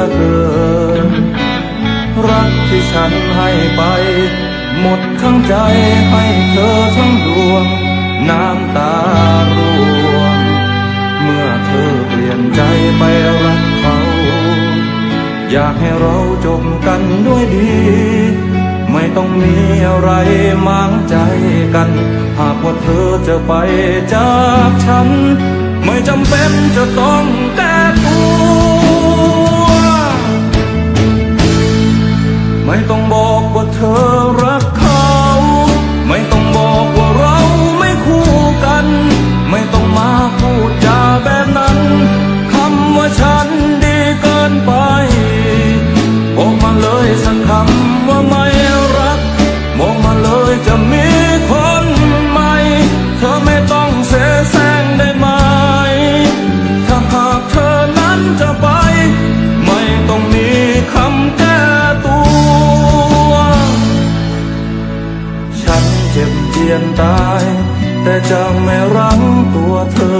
อเกิน รักที่ฉันให้ไป หมดทั้งใจให้เธอทั้งดวง น้ำตาร่วง เมื่อเธอเปลี่ยนใจไปรักเขา อยากให้เราจบกันด้วยดี ไม่ต้องมีอะไรมางใจกัน หากว่าเธอจะไปจากฉัน ไม่จำเป็นจะต้องแตั ยจะมีคนใหม่ เธอไม่ต้องเสแสร้งได้ไหม ถ้าหากเธอนั้นจะไป ไม่ต้องมีคำแก้ตัว ฉันเจ็บเจียนตาย แต่จะไม่รั้งตัวเธอ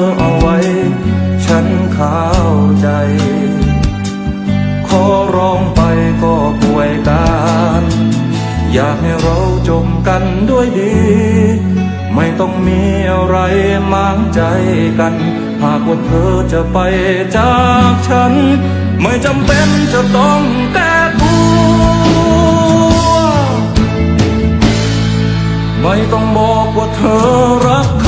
อยากให้เราจบกันด้วยดี ไม่ต้องมีอะไรมางใจกัน หากว่าเธอจะไปจากฉัน ไม่จำเป็นจะต้องแก้ตัวไม่ต้องบอกว่าเธอรัก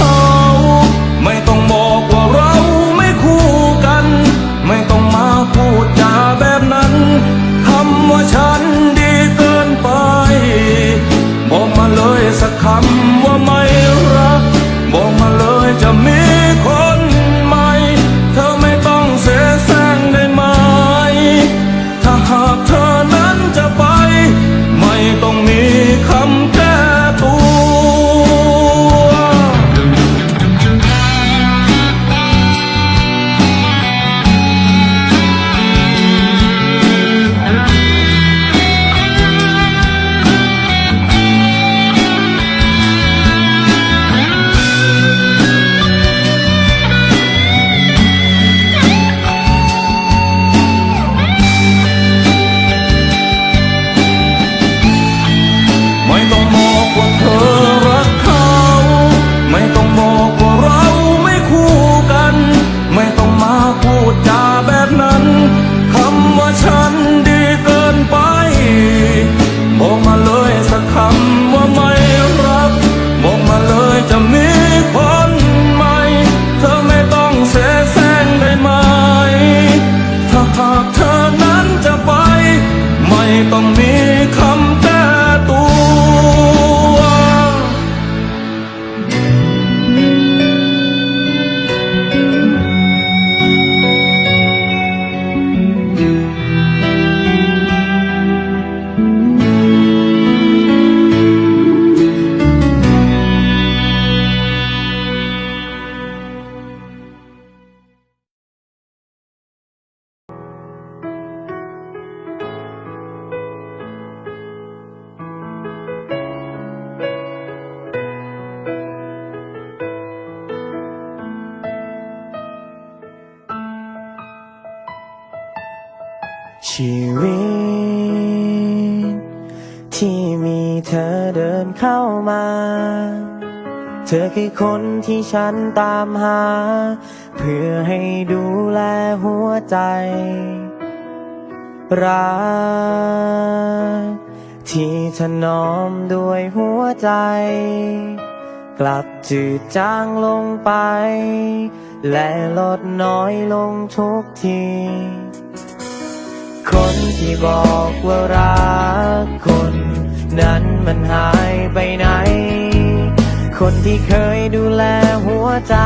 ต้องมี มีเธอเดินเข้ามา เธอคือคนที่ฉันตามหา เพื่อให้ดูแลหัวใจ รัก ที่ถนอมด้วยหัวใจ กลับจืดจางลงไป และลดน้อยลงทุกทีคนที่บอกว่ารักคน นั้นมันหายไปไหน คนที่เคยดูแลหัวใจ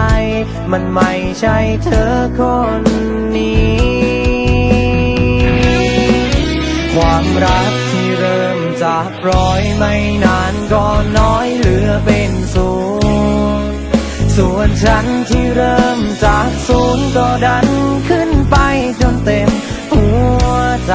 มันไม่ใช่เธอคนนี้ ความรักที่เริ่มจากร้อยไม่นานก็น้อยเหลือเป็นศูนย์ส่วนฉันที่เริ่มจากศูนย์ก็ดันขึ้นไปจนเต็มหัวใจ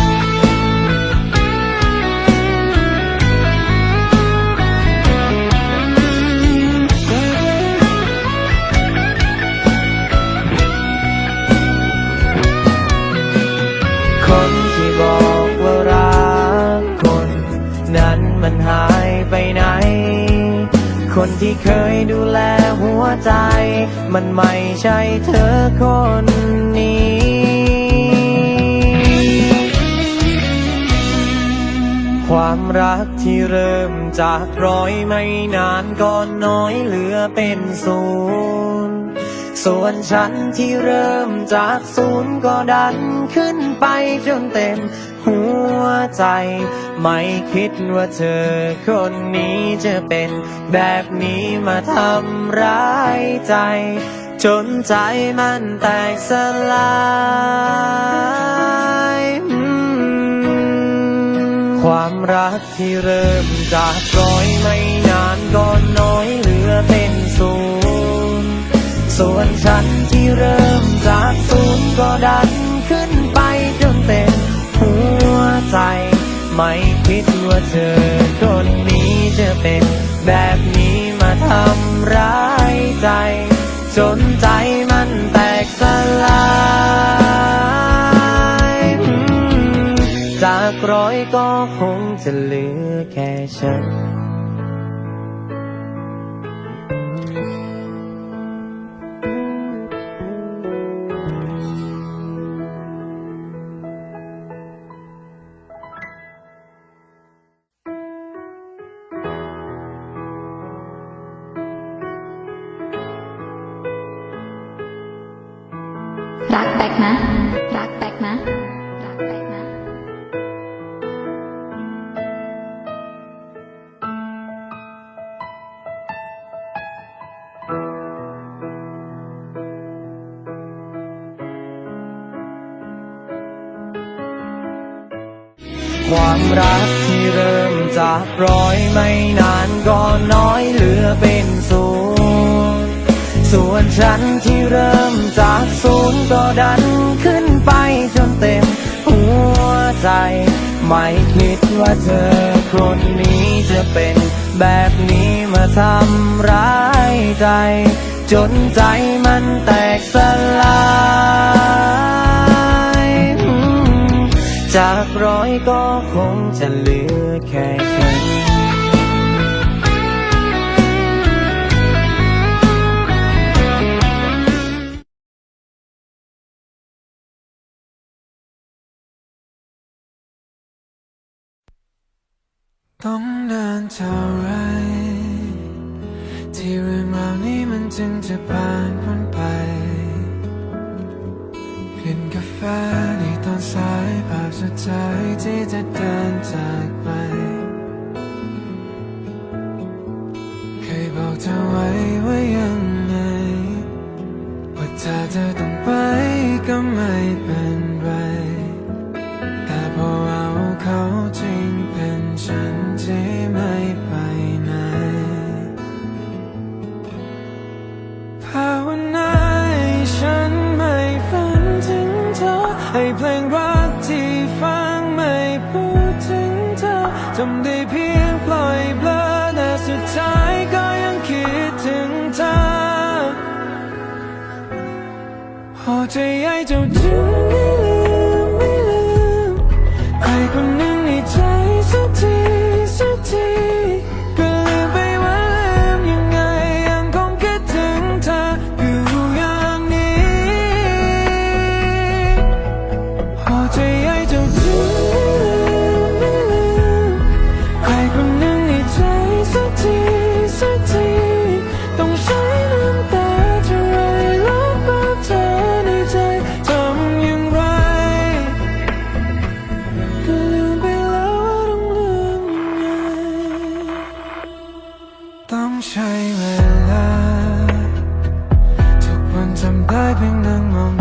ที่เคยดูแลหัวใจ มันไม่ใช่เธอคนนี้ความรักที่เริ่มจากร้อยไม่นานก็น้อยเหลือเป็นศูนย์ ส่วนฉันที่เริ่มจากศูนย์ก็ดันขึ้นไปจนเต็ม หัวใจ ไม่คิดว่าเธอคนนี้จะเป็นแบบนี้มาทำร้ายใจ จนใจมันแตกสลายความรักที่เริ่มจากร้อยไม่นานก็น้อยเหลือเป็นศูนย์ส่วนฉันที่เริ่มจากศูนย์ก็ดันขึ้นไปจนเต็ม หัวใจ ไม่คิดว่าเธอคนนี้จะเป็นแบบนี้มาทำร้ายใจ จนใจมันแตกสลายจากร้อยก็คงจะเหลือแค่ฉัน รักแบกนะ รักแบกนะรักแบกนะความรักที่เริ่มจากร้อยไม่นานก็น้อยเหลือเป็นศูนย์ ส่วนฉันที่เริ่มจากศูนย์ก็ดันขึ้นไปจนเต็มหัวใจ ไม่คิดว่าเธอคนนี้จะเป็นแบบนี้มาทำร้ายใจ จนใจมันแตกสลายจากร้อยก็คงจะเหลือแค่ฉัน ต้องนานเท่าไร ที่เรื่องราวนี้มันจึงจะผ่านพ้นไป กลิ่นกาแฟในตอนสายภาพสุดท้ายที่จะเดินจากไป เคยบอกเธอไว้ว่ายังไง ว่าถ้าเธอต้อง พอใจใ in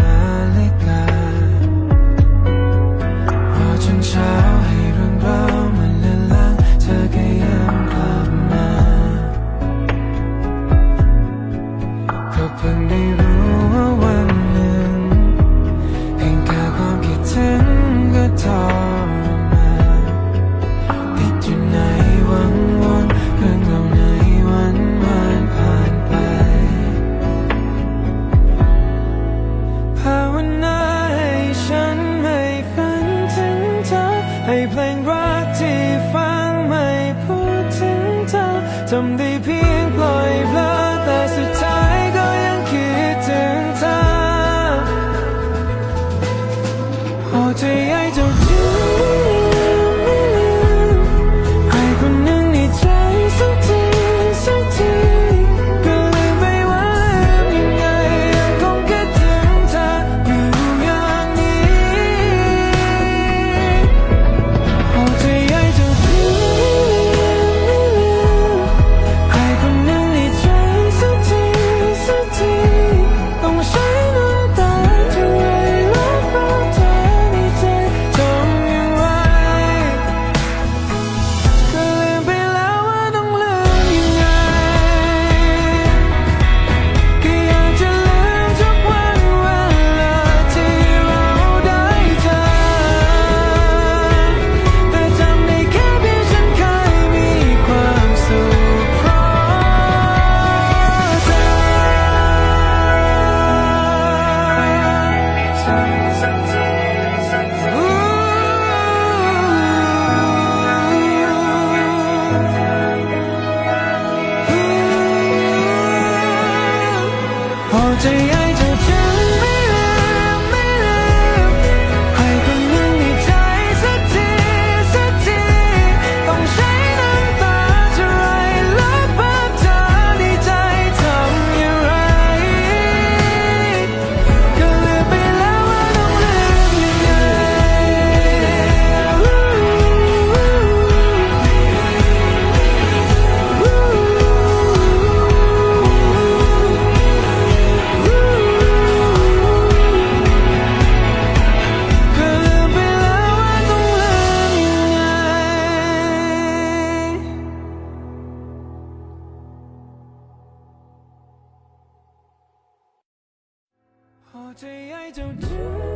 พอใ